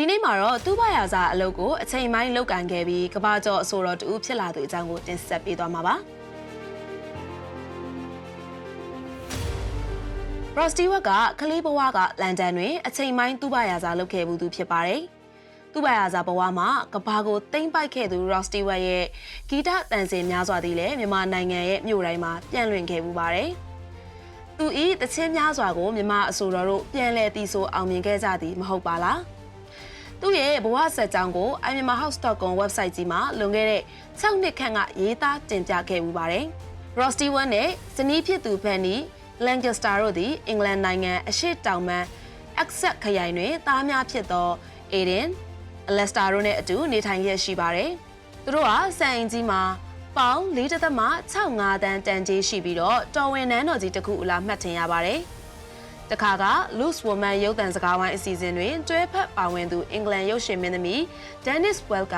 ဒီနေ့မှာတော့သူ့ဘာယာစာအလုပ်ကိုအချိန်ပိုင်းလုပ်ကန်ခဲ့ပြီးကဘာကျော်အဆိုတော်တူဖြစ်လာသူအကြောင်းကိုတင်ဆက်ပေးသွားမှာပါ။ Ross Stewart ကကလေးဘဝကလန်ဒန်တွင်အချိန်ပိုင်းသူ့ဘာယာစာလုပ်ခဲ့မှုသူဖြစ်ပါတယ်။သူ့ဘာယာစာဘဝမှာကဘာကိုတိမ့်ပိုက်ခဲ့သူ Ross Stewart ရဲ့ဂီတတန်စင်များစွာသည်လည်းမြန်မာနိုင်ငံရဲ့မြို့တိုင်းမှာပြန့်လွင့်ခဲ့မှုပါတယ်။သူဤတချင်းများစွာကိုမြန်မာအဆိုတော်တို့ပြန်လည်တည်ဆိုအောင်မြင်ခဲ့ကြသည်မဟုတ်ပါလား။ သူ့ရဲ့ဘဝဆက်ကြောင်းကို iMyanmarHouse.com website ကြီးမှာလွန်ခဲ့တဲ့6နှစ်ခန့်ကရေးသားတင်ပြခဲ့မှုပါတယ်။ Ross Stewart နဲ့ဇနီးဖြစ်သူဖန်နီ Lancaster တို့သည်အင်္ဂလန်နိုင်ငံအရှေ့တောင်ဘက် Essex ခရိုင်တွင်သားများဖြစ်သော Aiden, Alester တို့နဲ့အတူနေထိုင်ရရှိပါတယ်။သူတို့ဟာစံအိမ်ကြီးမှာပေါင်4.65တန်းတန်ကြေးရှိပြီးတော့တော်ဝင်နန်းတော်ကြီးတစ်ခုအလားမှတ်ထင်ရပါတယ်။ တခါက Loose Woman ရုပ်သံစကားဝိုင်းအစီအစဉ်တွင်တွဲဖက်ပါဝင်သူအင်္ဂလန်ရုပ်ရှင်မင်းသမီး Dennis Well က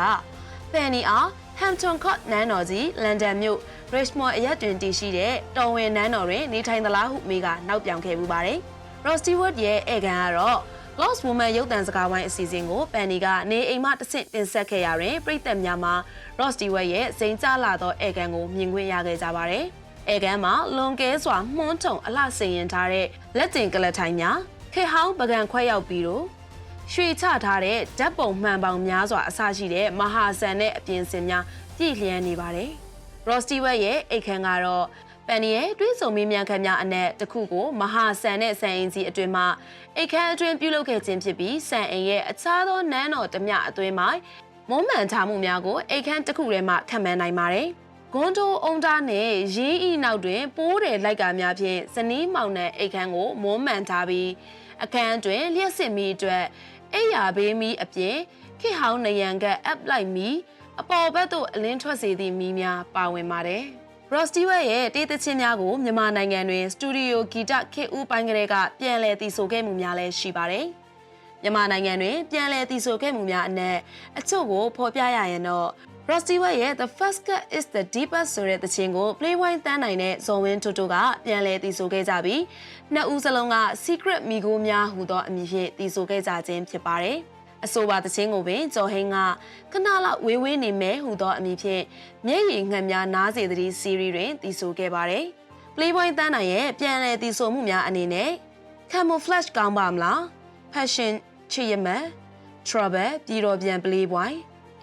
Penny အား Hampton Court နန်းတော်ကြီးလန်ဒန်မြို့ Richmond အရက်တွင်တည်ရှိတဲ့တော်ဝင်နန်းတော်တွင်နေထိုင်သလားဟုမေးကနောက်ပြောင်ခဲ့မှုပါတယ်။ Ross Stewart ရဲ့ဧကန်ကတော့ Lost Woman ရုပ်သံစကားဝိုင်းအစီအစဉ်ကိုပန်နီကနေအိမ်မှတဆင့်တင်ဆက်ခဲ့ရတွင်ပြည်သက်များမှာ Ross Stewart ရဲ့စိန်ကြလာသောဧကန်ကိုမြင်ခွင့်ရခဲ့ကြပါတယ်။ ဧကန်မှာလွန်ကဲစွာမှွန်းထုံအလှဆင်ရင်ထားတဲ့လက်ကျင်ကလထိုင်များခေဟောင်းပကံခွဲရောက်ပြီးတော့ရွှေချထားတဲ့ဓာတ်ပုံမှန်ပေါင်များစွာအစရှိတဲ့မဟာဆန်နဲ့အပြင်စင်များပြည့်လျံနေပါတယ်။ Ross Stewart ရဲ့အိတ်ခမ်းကတော့ပန်နီရဲ့တွေးဆုံမေးမြန်းခန်းများအနက်တစ်ခုကိုမဟာဆန်နဲ့ဆန်အင်ကြီးအတွင်မှအိတ်ခမ်းအတွင်ပြုလုပ်ခဲ့ခြင်းဖြစ်ပြီးဆန်အင်ရဲ့အခြားသောနန်းတော်တမျှအတွင်မှာမုံမှန်ထားမှုများကိုအိတ်ခမ်းတစ်ခုထဲမှခံမှန်းနိုင်ပါတယ်။ ဂွန်တိုအုံတာနဲ့ရေးဤနောက်တွင် ပိုးတယ်လိုက်ကာများဖြင့်ဇနီးမောင်နှံအိတ်ခမ်းကိုမုံမှန်ထားပြီးအခန်းတွင်လျှက်စစ်မီအတွက်အိယာဘေးမီအပြင်ခေဟောင်းနယံကအပ်လိုက်မီအပေါ်ဘက်သို့အလင်းထွက်စေသည့်မီးများပါဝင်ပါတယ်။ Ross Stewart ရဲ့တေးသချင်းများကိုမြန်မာနိုင်ငံတွင်စတူဒီယိုဂီတခေတ်ဦးပိုင်းကလေးကပြန်လည်တည်ဆိုခဲ့မှုများလည်းရှိပါတယ်။မြန်မာနိုင်ငံတွင်ပြန်လည်တည်ဆိုခဲ့မှုများအနက်အချို့ကိုဖော်ပြရရင်တော့ Ross Stewart ရဲ့ The First Cut is the Deepest ဆိုတဲ့သချင်းကို Playwine တန်းနိုင်တဲ့ဇော်ဝင်းတိုတိုကပြန်လည်တည်ဆိုခဲ့ကြပြီးနှစ်ဦးစလုံးက Secret မိကိုများဟူသောအမည်ဖြင့်တည်ဆိုခဲ့ကြခြင်းဖြစ်ပါတယ်။အဆိုပါသချင်းကိုပင်ကျော်ဟင်းကခဏလောက်ဝေးဝေးနေမယ်ဟူသောအမည်ဖြင့်မျက်ရည်ငှက်များနားစေသည့်စီရီတွင်တည်ဆိုခဲ့ပါတယ်။ Playboy တန်းနိုင်ရဲ့ပြန်လည်တည်ဆိုမှုများအနေနဲ့ Camouflage ကောင်းပါမလား Passion ချစ်ရမက် Trouble ပြည်တော်ပြန် Playboy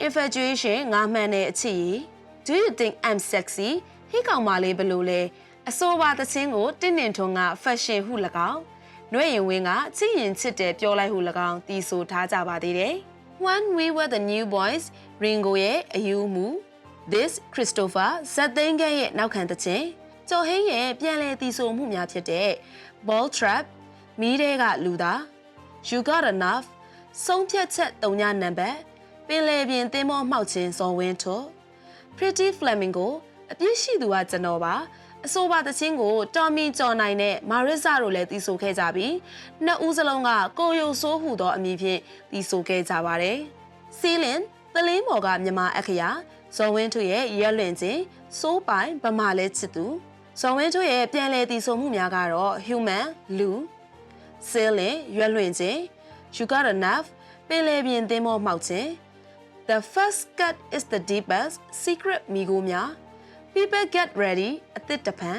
Infatuation ငါမှန်တဲ့အချစ်ရည် Do you think I'm sexy ဟိကောင်မလေးဘလို့လဲအဆိုပါသချင်းကိုတင့်တင်ထွန်းက fashion ဟု၎င်း။နှွဲ့ရင်ဝင်းကချစ်ရင်ချစ်တယ်ပြောလိုက်ဟု၎င်းတီးဆိုထားကြပါသေးတယ်။ One We Were the New Boys Ringo ရဲ့အယူမူ This Christopher ဇက်သိန်းကရဲ့နောက်ခံသချင်းကျော်ဟင်းရဲ့ပြန်လည်တီးဆိုမှုများဖြစ်တဲ့ Ball Trap မီးတဲကလူသား You Got Enough ဆုံးဖြတ်ချက်၃ညနံပါတ် ပင်လယ်ပြင်သင်းမောမှောက်ခြင်းဇော်ဝင်းထွန်း Pretty Flamingo အပြစ်ရှိသူကကျွန်တော်ပါအဆိုပါသချင်းကိုတော်မီကျော်နိုင်နဲ့မာရစ်ဇာတို့လည်းတီးဆိုခဲ့ကြပြီးနှစ်ဦးစလုံးကကိုယိုဆိုးဟူသောအမည်ဖြင့်တီးဆိုခဲ့ကြပါတယ်။စီလင်သလင်းမော်ကမြန်မာအခရာဇော်ဝင်းထွရဲ့ရက်လွင်ခြင်းစိုးပိုင်ဗမာလဲချစ်သူဇော်ဝင်းထွရဲ့ပြန်လည်တီးဆိုမှုများကတော့ human လူစီလင်ရွက်လွင်ခြင်း you got enough ပင်လယ်ပြင်သင်းမောမှောက်ခြင်း the first cut is the deepest secret မိကိုများ People get ready အသစ်တပံ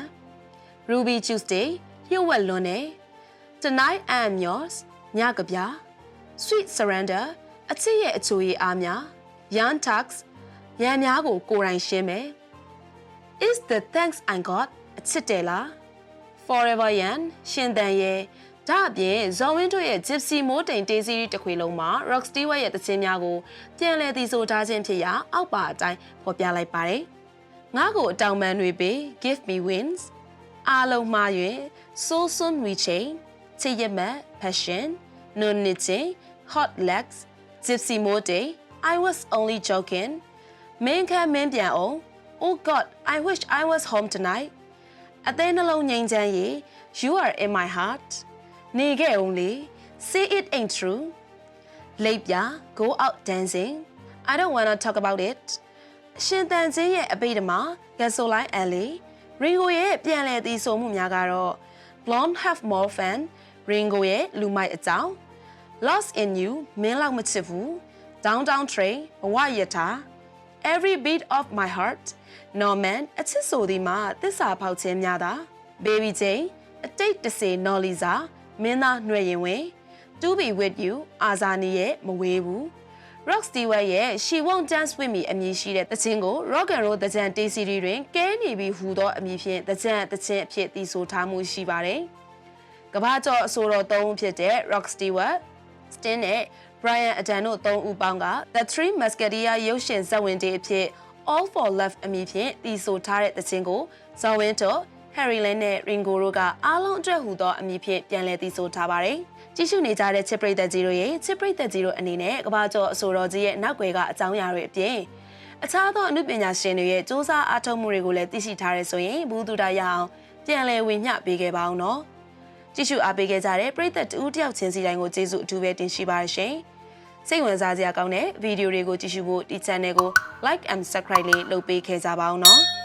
Ruby Tuesday ရုပ်ဝက်လွန်နေ Tonight I am yours ညကပြ Sweet surrender အချစ်ရဲ့အချိုရည်အားများ Young Talks ရန်များကိုကိုယ်တိုင်ရှင်းမယ် Is the thanks I got အချစ်တယ်လား Forever Yan ရှင်တန်ရဲ့ ဒါအပြင်ဇော်ဝင်းတို့ရဲ့ Gypsy မိုးတိမ်တေးစီးတစ်ခွေလုံးမှာ Rock Stewart ရဲ့တခြင်းများကိုပြန်လည်တည်ဆိုထားခြင်းဖြစ်ရာအောက်ပါအတိုင်းဖော်ပြလိုက်ပါတယ်။ငါ့ကိုအတောင်ပန်တွေပေး give me wins အားလုံးမှာ၍ဆိုးစွန်းဝီချင်းချစ်ရမက် passion နုန်နစ်ချင်း hot legs gypsy mode I was only joking မင်းခမ်းမင်းပြန်အောင် oh god I wish I was home tonight အသေးနှလုံးငြိမ်းချမ်းရေး you are in my heart နေခဲ့အောင်လေ say it ain't true လိပ်ပြ go out dancing I don't want to talk about it ရှင်တန်ချင်းရဲ့အပိဓမာ Gasoline Alley Ringo ရဲ့ပြန်လည်တည်ဆိုမှုများကတော့ Blonde Have More Fun Ringo ရဲ့လူမိုက်အကြောင်း lost in you မင်းလောက်မချစ်ဘူး downtown train ဘဝယထာ every beat of my heart norman အချစ်ဆိုဒီမှာသစ္စာဖောက်ခြင်းများတာ baby jane အတိတ်တစေနော်လီစာ မင်းသားຫນွေရင်ဝင် to be with you အာဇာနီရဲ့မဝေးဘူး Rock Stewart ရဲ့ She Won't Dance With Me အမည်ရှိတဲ့သချင်းကို Rock and Roll သကြံ T series တွင်ကဲနေပြီးဟူသောအမည်ဖြင့်သကြံသချင်းအဖြစ်တည်ဆိုထားမှုရှိပါတယ်။ကမ္ဘာကျော်အဆိုတော်၃ဦးဖြစ်တဲ့ Rock Stewart, Sting နဲ့ Brian Adams တို့၃ဦးပေါင်းက The Three Musketeers ရုပ်ရှင်ဇာတ်ဝင်တေးအဖြစ် All for Love အမည်ဖြင့်တည်ဆိုထားတဲ့သချင်းကိုဇော်ဝင်းတော် Harry Lane နဲ့ Ringo တို့ကအားလုံးအတွက်ဟူသောအမည်ဖြင့်ပြန်လည်တည်ဆိုထားပါတယ်။ကြည့်ရှုနေကြတဲ့ချစ်ပရိသတ်ကြီးတို့ရဲ့ချစ်ပရိသတ်ကြီးတို့အနေနဲ့ကမ္ဘာကျော်အဆိုတော်ကြီးရဲ့နောက်ွယ်ကအကြောင်းအရာတွေအပြင်အခြားသောအမှုပညာရှင်တွေရဲ့စ조사အားထုတ်မှုတွေကိုလည်းသိရှိထားရဆိုရင်ဘူးသူတာရအောင်ပြန်လည်ဝင်မျှပေးခဲ့ပါအောင်နော်။ကြည့်ရှုအားပေးခဲ့ကြတဲ့ပရိသတ်တူတယောက်ချင်းစီတိုင်းကိုကျေးဇူးအထူးပဲတင်ရှိပါရရှင်။စိတ်ဝင်စားစရာကောင်းတဲ့ဗီဒီယိုတွေကိုကြည့်ရှုဖို့ဒီ channel ကို like and subscribe လေးလုပ်ပေးခဲ့ကြပါအောင်နော်။